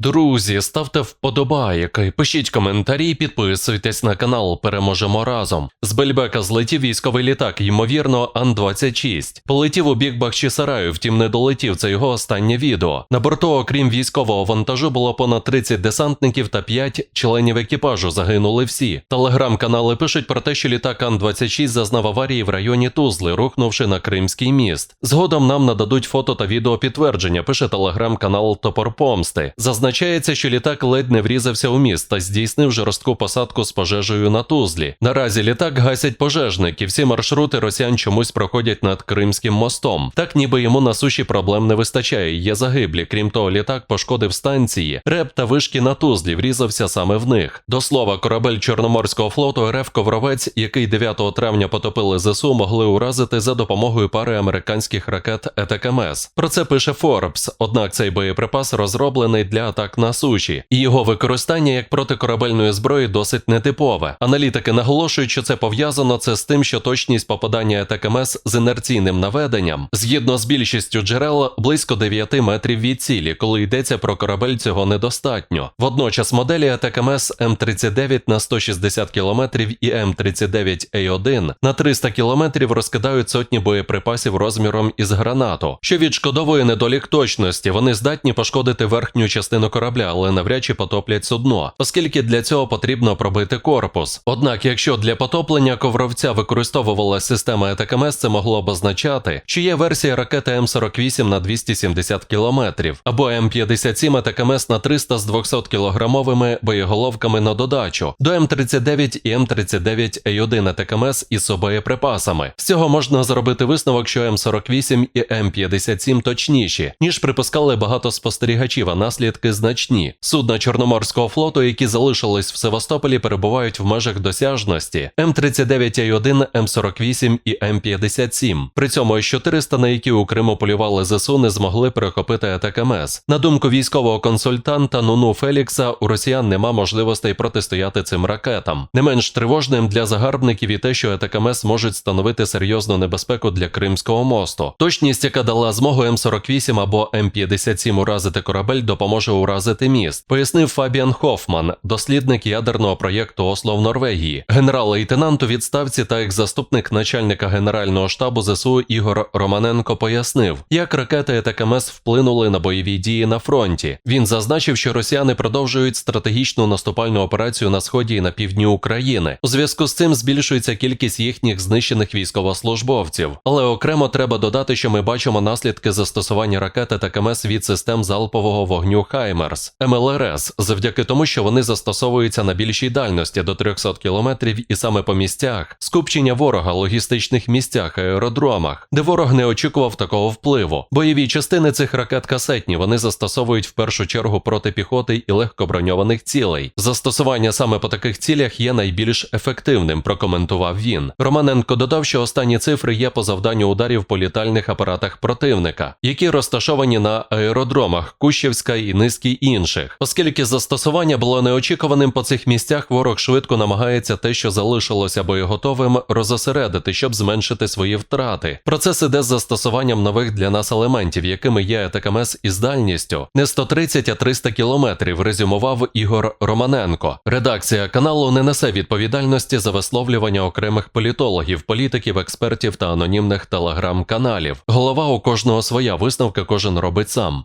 Друзі, ставте вподобайки, пишіть коментарі, підписуйтесь на канал. Переможемо разом. З Бельбека злетів військовий літак, ймовірно, Ан-26. Полетів у бік Бахчисараю, втім не долетів. Це його останнє відео. На борту, окрім військового вантажу, було понад 30 десантників та 5 членів екіпажу. Загинули всі. Телеграм-канали пишуть про те, що літак Ан-26 зазнав аварії в районі Тузли, рухнувши на Кримський міст. Згодом нам нададуть фото та відео підтвердження. Пише телеграм-канал Топор Помсти. Зазначається, що літак ледь не врізався у міст та здійснив жорстку посадку з пожежею на Тузлі. Наразі літак гасять пожежники. Всі маршрути росіян чомусь проходять над Кримським мостом. Так ніби йому на суші проблем не вистачає. Є загиблі. Крім того, літак пошкодив станції. Реп та вишки на Тузлі врізався саме в них. До слова, корабель Чорноморського флоту РФ Ковровець, який 9 травня потопили ЗСУ, могли уразити за допомогою пари американських ракет ЕТКМС. Про це пише Forbes. Однак цей боєприпас розроблений для атак на суші, і його використання як протикорабельної зброї досить нетипове. Аналітики наголошують, що це пов'язано це з тим, що точність попадання ЕТКМС з інерційним наведенням, згідно з більшістю джерел, близько 9 метрів від цілі. Коли йдеться про корабель, цього недостатньо. Водночас моделі АТКМС М39 на 160 км і М39А1 на 300 км розкидають сотні боєприпасів розміром із гранату, що відшкодовує недолік точності. Вони здатні пошкодити верхню частину корабля, але навряд чи потоплять судно, оскільки для цього потрібно пробити корпус. Однак, якщо для потоплення ковровця використовувалася система ЕТКМС, це могло б означати, що є версія ракети М48 на 270 км або М57 ЕТКМС на 300 з 200 кілограмовими боєголовками на додачу до М39 і М39А1 ЕТКМС із боєприпасами. З цього можна зробити висновок, що М48 і М57 точніші, ніж припускали багато спостерігачів, а наслідки значні. Судна Чорноморського флоту, які залишились в Севастополі, перебувають в межах досяжності М39А1, М48 і М57. При цьому С-400, на які у Криму полювали ЗСУ, не змогли перехопити АТКМС. На думку військового консультанта Нуну Фелікса, у росіян нема можливостей протистояти цим ракетам. Не менш тривожним для загарбників і те, що АТКМС можуть становити серйозну небезпеку для Кримського мосту. Точність, яка дала змогу М48 або М57 уразити корабель, допоможе уразити міст, пояснив Фабіан Хофман, дослідник ядерного проєкту Осло в Норвегії, генерал-лейтенант у відставці та екс-заступник начальника генерального штабу ЗСУ Ігор Романенко пояснив, як ракети ЕТКМС вплинули на бойові дії на фронті. Він зазначив, що росіяни продовжують стратегічну наступальну операцію на сході і на півдні України. У зв'язку з цим збільшується кількість їхніх знищених військовослужбовців. Але окремо треба додати, що ми бачимо наслідки застосування ракет ЕТКМС від систем залпового вогню Хаймерс МЛРС, завдяки тому, що вони застосовуються на більшій дальності до 300 кілометрів і саме по місцях скупчення ворога, логістичних місцях, аеродромах, де ворог не очікував такого впливу. Бойові частини цих ракет касетні вони застосовують в першу чергу проти піхоти і легкоброньованих цілей. Застосування саме по таких цілях є найбільш ефективним, прокоментував він. Романенко додав, що останні цифри є по завданню ударів по літальних апаратах противника, які розташовані на аеродромах Кущівська і низки інших. Оскільки застосування було неочікуваним по цих місцях, ворог швидко намагається те, що залишилося боєготовим, розосередити, щоб зменшити свої втрати. Процес іде з застосуванням нових для нас елементів, якими є АТКМС із дальністю не 130, а 300 кілометрів, резюмував Ігор Романенко. Редакція каналу не несе відповідальності за висловлювання окремих політологів, політиків, експертів та анонімних телеграм-каналів. Голова у кожного своя висновка кожен робить сам.